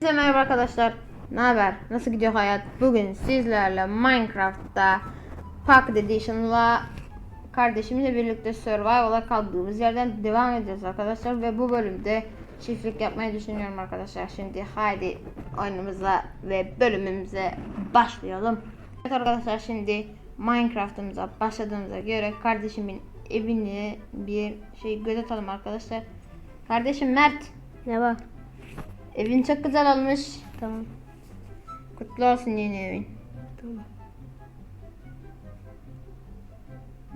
Herkese merhaba arkadaşlar. Ne haber? Nasıl gidiyor hayat? Bugün sizlerle Minecraft'ta Pocket Edition'la kardeşimle birlikte Survival'a kaldığımız yerden devam edeceğiz arkadaşlar ve bu bölümde çiftlik yapmayı düşünüyorum arkadaşlar. Şimdi haydi oyunumuza ve bölümümüze başlayalım. Evet arkadaşlar şimdi Minecraft'ımıza başladığımıza göre kardeşimin evini bir şey göz atalım arkadaşlar. Kardeşim Mert Ne var? Evin çok güzel olmuş. Tamam. Kutlu olsun yeni evin. Tamam.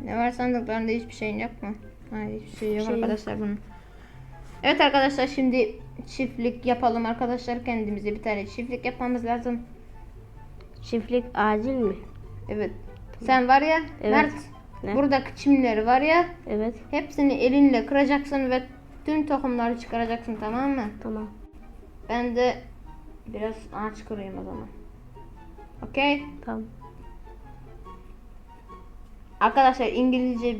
Ne var sandıklarında hiçbir şeyin yok mu? Hayır hiçbir şey yok şey arkadaşlar bunun. Evet arkadaşlar şimdi çiftlik yapalım arkadaşlar kendimize bir tane çiftlik yapmamız lazım. Çiftlik acil mi? Evet. Sen var ya Evet. Mert Ne? buradaki çimleri var ya Evet. hepsini elinle kıracaksın ve tüm tohumları çıkaracaksın tamam mı? Tamam. Ben de biraz ağaç kırayım o zaman. Okey? Tamam. Arkadaşlar İngilizce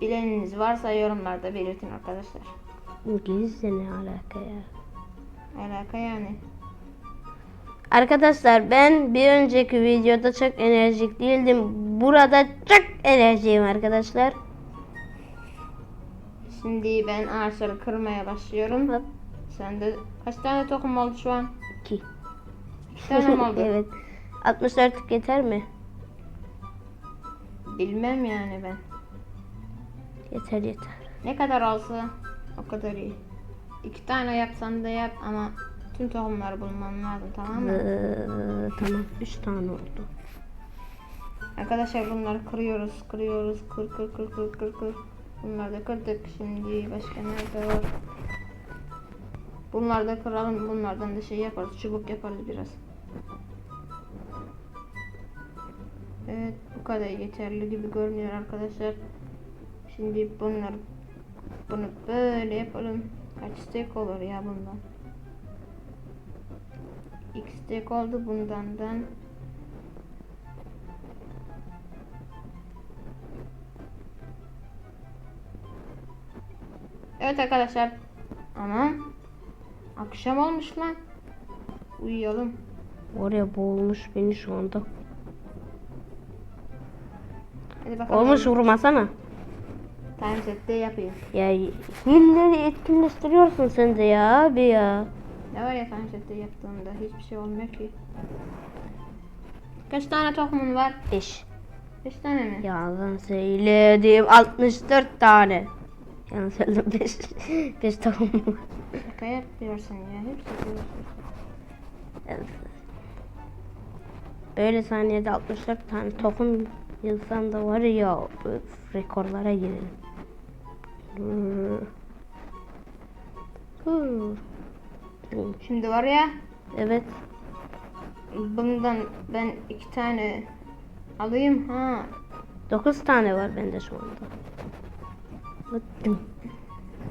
bileniniz varsa yorumlarda belirtin arkadaşlar. İngilizce ne alaka ya? Alaka yani. Arkadaşlar ben bir önceki videoda çok enerjik değildim. Burada çok enerjiyim arkadaşlar. Şimdi ben ağaçları kırmaya başlıyorum. Hop. Sen de kaç tane tohum oldu şu an? İki. İki tane mi oldu? evet. 64 yeter mi? Bilmem yani ben. Yeter yeter. Ne kadar olsa o kadar iyi. İki tane yapsan da yap ama tüm tohumları bulmam lazım tamam mı? Ee, tamam. 3 tane oldu. Arkadaşlar bunları kırıyoruz, kırıyoruz, kır kır kır kır kır kır. Bunları da kırdık. Şimdi başka nerede var? Bunları da kıralım. Bunlardan da şey yaparız. Çubuk yaparız biraz. Evet bu kadar yeterli gibi görünüyor arkadaşlar. Şimdi bunlar bunu böyle yapalım. Kaç stek olur ya bundan? X stek oldu bundandan. Evet arkadaşlar. Ama akşam olmuş lan. Uyuyalım. Oraya boğulmuş beni şu anda. Hadi bakalım. Olmuş vurmasana. Time set'te yapayım. Ya hilleri etkinleştiriyorsun sen de ya abi ya. Ne var ya time set'te yaptığımda hiçbir şey olmuyor ki. Kaç tane tohumun var? 5. 5 tane mi? Yalan söyledim 64 tane. Yalan söyledim 5. 5 tohum var. Şaka yapıyorsun ya. Hepsi. Evet. Böyle saniyede 64 tane tohum yazsam da var ya öf, rekorlara girelim. Şimdi var ya Evet. bundan ben iki tane alayım ha. 9 tane var bende şu anda. Bıktım.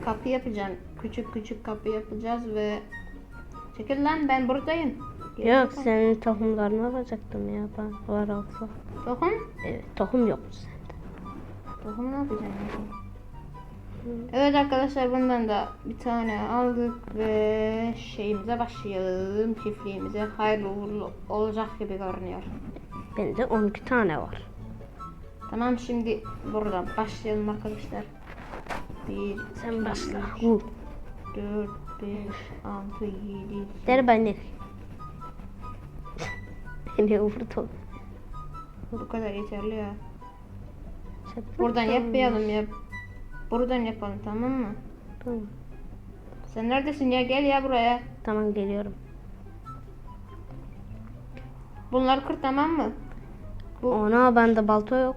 Kapı yapacağım. Küçük küçük kapı yapacağız ve Çekil lan ben buradayım. Yok senin tohumlarını alacaktım ya ben var olsa. Tohum? Evet tohum yok sende. Tohum ne yapacağım? ya? Evet arkadaşlar bundan da bir tane aldık ve şeyimize başlayalım. Çiftliğimize hayırlı uğurlu olacak gibi görünüyor. Bende 12 tane var. Tamam şimdi buradan başlayalım arkadaşlar. 1, Sen başla. Hu. 4, 5, 6, 7, Der beni. Beni vurdu. Bu kadar yeterli ya. Çabuk Buradan yapmayalım ya. Buradan yapalım tamam mı? Tamam. Sen neredesin ya? Gel ya buraya. Tamam geliyorum. Bunları kır tamam mı? Bu Ona bende balta yok.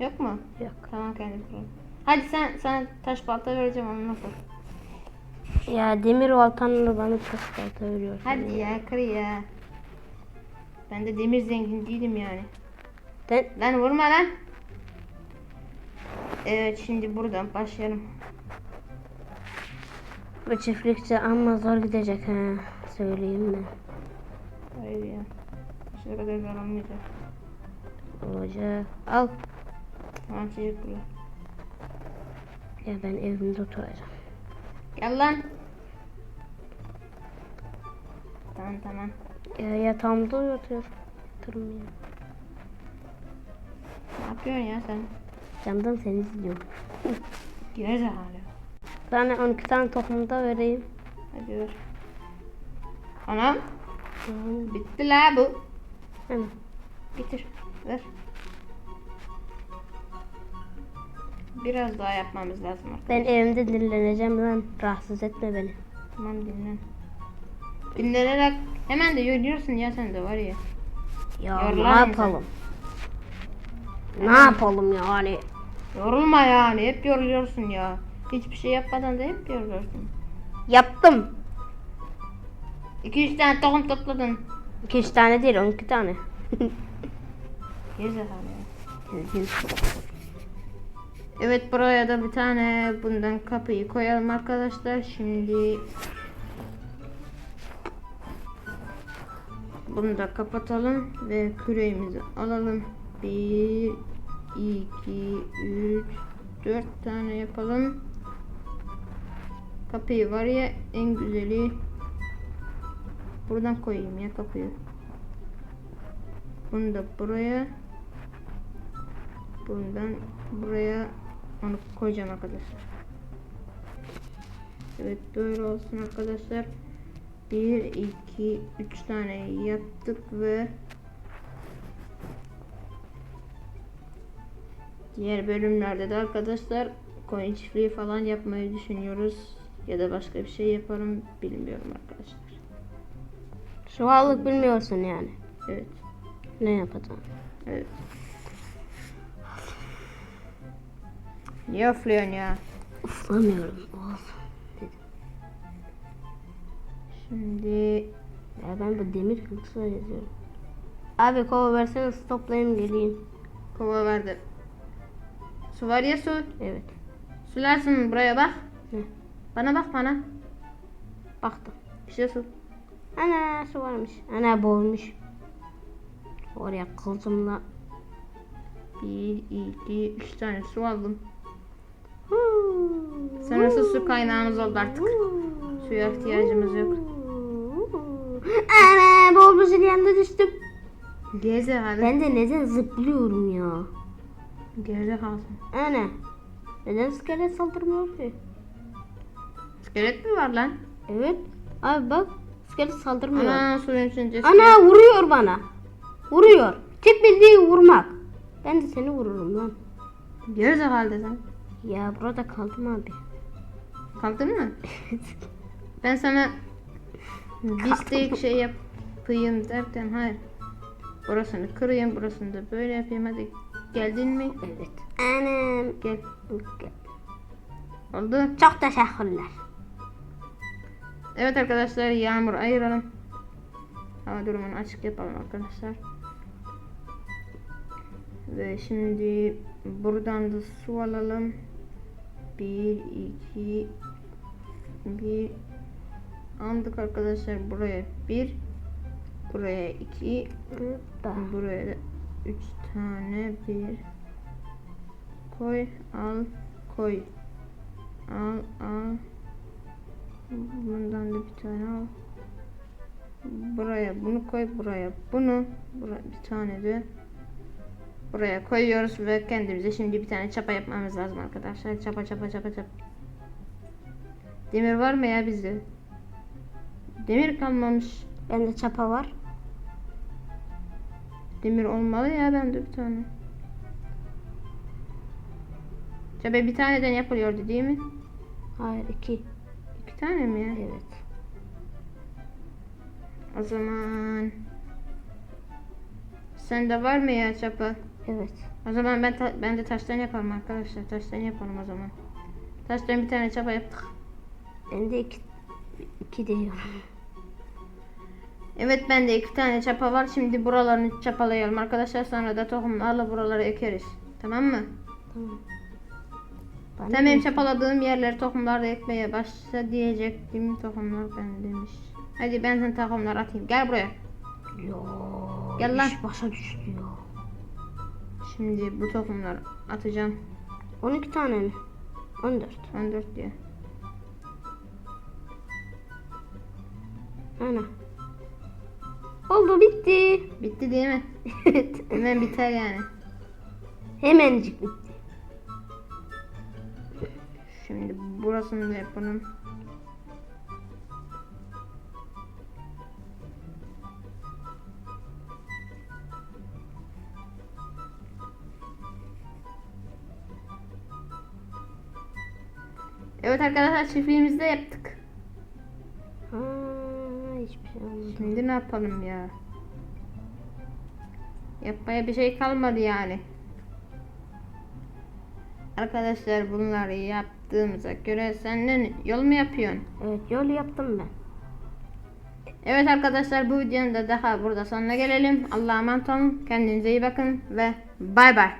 yok mu? Yok. Tamam kendim kurarım. Hadi sen sana taş balta vereceğim onu kur. Ya demir baltanla bana taş balta veriyor. Hadi ya kır ya. Ben de demir zengin değilim yani. Ben Lan vurma lan. Evet şimdi buradan başlayalım. bu çiftlikçi amma zor gidecek ha. Söyleyeyim mi? Hayır ya. Şu kadar zor olmayacak. Olacak. Al. Tamam teşekkürler. Ya ben evimde oturacağım. Gel lan. Tamam Tamam. Ya yatağımda. Yatırmıyor. Ne yapıyorsun ya sen? Camdan seni izliyorum. Gerizekalı. Sana 12 tane tohum da vereyim. Hadi ver. Anam bitti la bu. Hemen. Bitir. Ver. Biraz daha yapmamız lazım artık. Ben evimde dinleneceğim lan. Rahatsız etme beni. Tamam dinlen. Dinlenerek hemen de yürüyorsun ya sen de var ya. Ya Yorulur ne yapalım? Ne yapalım yani? Yorulma yani hep yoruluyorsun ya. Hiçbir şey yapmadan da hep yoruluyorsun. Yaptım. 2-3 tane tohum topladın. 2-3 tane değil 12 tane. Gerizekalı ya. Evet buraya da bir tane bundan kapıyı koyalım arkadaşlar. Şimdi bunu da kapatalım ve küreğimizi alalım. 1 2 3 4 tane yapalım. Kapıyı var ya en güzeli buradan koyayım ya kapıyı. Bunu da buraya Bundan buraya onu koyacağım arkadaşlar. Evet böyle olsun arkadaşlar. 1, 2, 3 tane yaptık ve diğer bölümlerde de arkadaşlar coin çiftliği falan yapmayı düşünüyoruz. Ya da başka bir şey yaparım bilmiyorum arkadaşlar. Şu anlık bilmiyorsun yani. Evet. Ne yapacağım? Evet. Niye öflüyorsun ya? Uflamıyorum. Of. Şimdi Ya ben bu demir kılıçla yazıyorum. Abi kova versene su toplayayım geleyim. kova verdi. Su var ya su. Evet. Sularsın buraya bak. Ne? Bana bak bana. Baktım. İşte su. Ana su varmış. Ana boğulmuş. Oraya kılıcımla. Bir, iki, üç tane su aldım. Huu. Sanırsın su kaynağımız oldu artık. Suya ihtiyacımız yok. Ana boğulmuşun yanında düştüm. Geze hadi. Ben de neden zıplıyorum ya? Geride kalsın. Ana. Neden iskelet saldırmıyor ki? İskelet mi var lan? Evet. Abi bak. iskelet saldırmıyor. Ana suyun içince Ana vuruyor bana. Vuruyor. Tek bildiği vurmak. Ben de seni vururum lan. Geride kaldı sen. Ya burada kaldım abi. Kaldın mı? Ben sana bir steak şey yapayım derken hayır. Burasını kırayım, burasını da böyle yapayım. Hadi geldin mi? Evet. Anam. Gel. Gel. Oldu. Çok teşekkürler. Evet arkadaşlar yağmur ayıralım. Hava durumunu açık yapalım arkadaşlar. Ve şimdi buradan da su alalım. 1 2 1 aldık arkadaşlar. Buraya 1 buraya 2 Hoppa. buraya da 3 tane bir. Koy al koy. Al al. Bundan da bir tane al. Buraya bunu koy buraya bunu. Buraya bir tane de buraya koyuyoruz ve kendimize şimdi bir tane çapa yapmamız lazım arkadaşlar çapa çapa çapa çapa demir var mı ya bizde demir kalmamış Bende çapa var. Demir olmalı ya bende bir tane. Tabi bir taneden yapılıyordu değil mi? Hayır iki. İki tane mi ya? Evet. O zaman sende var mı ya çapa? Evet. O zaman ben ben de taştan yaparım arkadaşlar. Taştan yapalım o zaman. Taştan bir tane çapa yaptık. Bende iki, iki diyorum. Evet bende iki tane çapa var. Şimdi buralarını çapalayalım arkadaşlar. Sonra da tohumlarla buraları ekeriz. Tamam mı? Tamam. Sen benim çapaladığım yerleri tohumlarla ekmeye başla diyecektim. Tohumlar ben demiş. Hadi ben sana tohumlar atayım. Gel buraya. Yo, Gel lan. başa düştü ya. Şimdi bu tohumları atacağım. 12 tane mi? 14. 14 diye. Ana. Oldu bitti. Bitti değil mi? Hemen biter yani. Hemencik bitti. Şimdi burasını da yapalım. Evet arkadaşlar çiftliğimizi de yaptık. Ha, hiçbir şey olmadı. Şimdi ne yapalım ya? Yapmaya bir şey kalmadı yani. Arkadaşlar bunları yaptığımıza göre senden yol mu yapıyorsun? Evet yol yaptım ben. Evet arkadaşlar bu videonun da daha burada sonuna gelelim. Allah'a emanet olun. Kendinize iyi bakın ve bay bay.